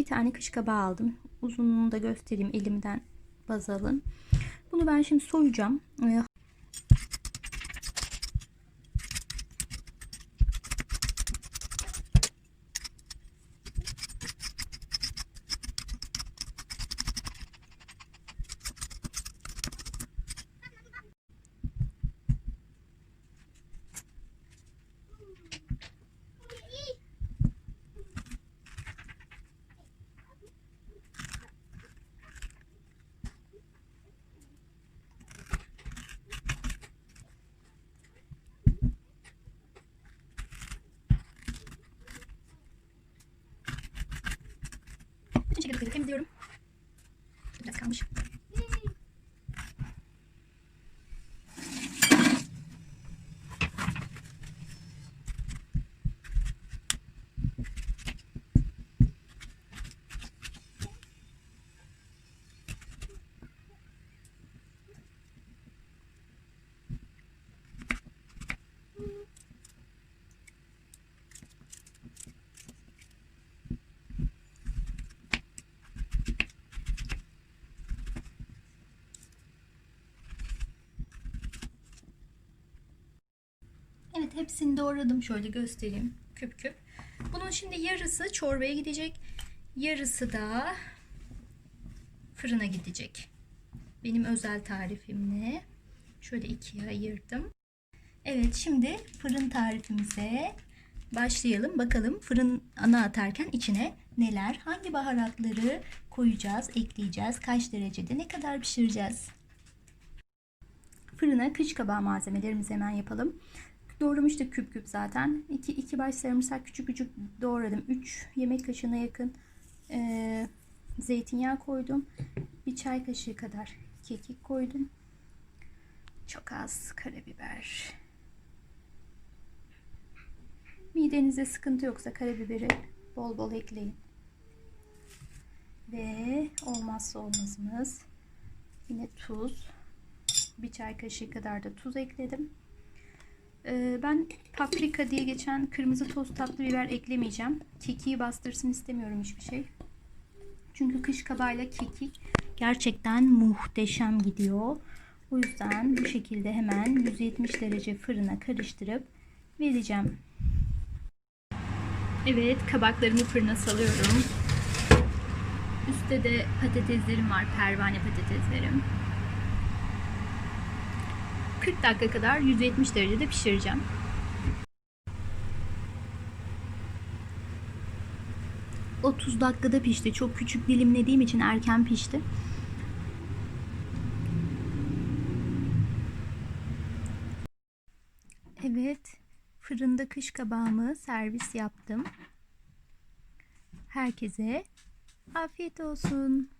bir tane kış kabağı aldım. Uzunluğunu da göstereyim elimden baz alın. Bunu ben şimdi soyacağım. Temizliyorum. Biraz kalmış. Evet hepsini doğradım. Şöyle göstereyim. Küp küp. Bunun şimdi yarısı çorbaya gidecek. Yarısı da fırına gidecek. Benim özel tarifimle. Şöyle ikiye ayırdım. Evet şimdi fırın tarifimize başlayalım. Bakalım fırın ana atarken içine neler, hangi baharatları koyacağız, ekleyeceğiz, kaç derecede, ne kadar pişireceğiz. Fırına kış kabağı malzemelerimizi hemen yapalım. Doğramıştık küp küp zaten. 2 2 baş sarımsak küçük küçük doğradım. 3 yemek kaşığına yakın e, zeytinyağı koydum. Bir çay kaşığı kadar kekik koydum. Çok az karabiber. Midenizde sıkıntı yoksa karabiberi bol bol ekleyin. Ve olmazsa olmazımız yine tuz. Bir çay kaşığı kadar da tuz ekledim. Ee, ben paprika diye geçen kırmızı toz tatlı biber eklemeyeceğim. Kekiği bastırsın istemiyorum hiçbir şey. Çünkü kış kabağıyla kekik gerçekten muhteşem gidiyor. O yüzden bu şekilde hemen 170 derece fırına karıştırıp vereceğim. Evet kabaklarımı fırına salıyorum. Üstte de patateslerim var. Pervane patateslerim. 40 dakika kadar 170 derecede pişireceğim. ...30 dakikada pişti. Çok küçük dilimlediğim için erken pişti. Evet, fırında kış kabağımı servis yaptım. Herkese afiyet olsun.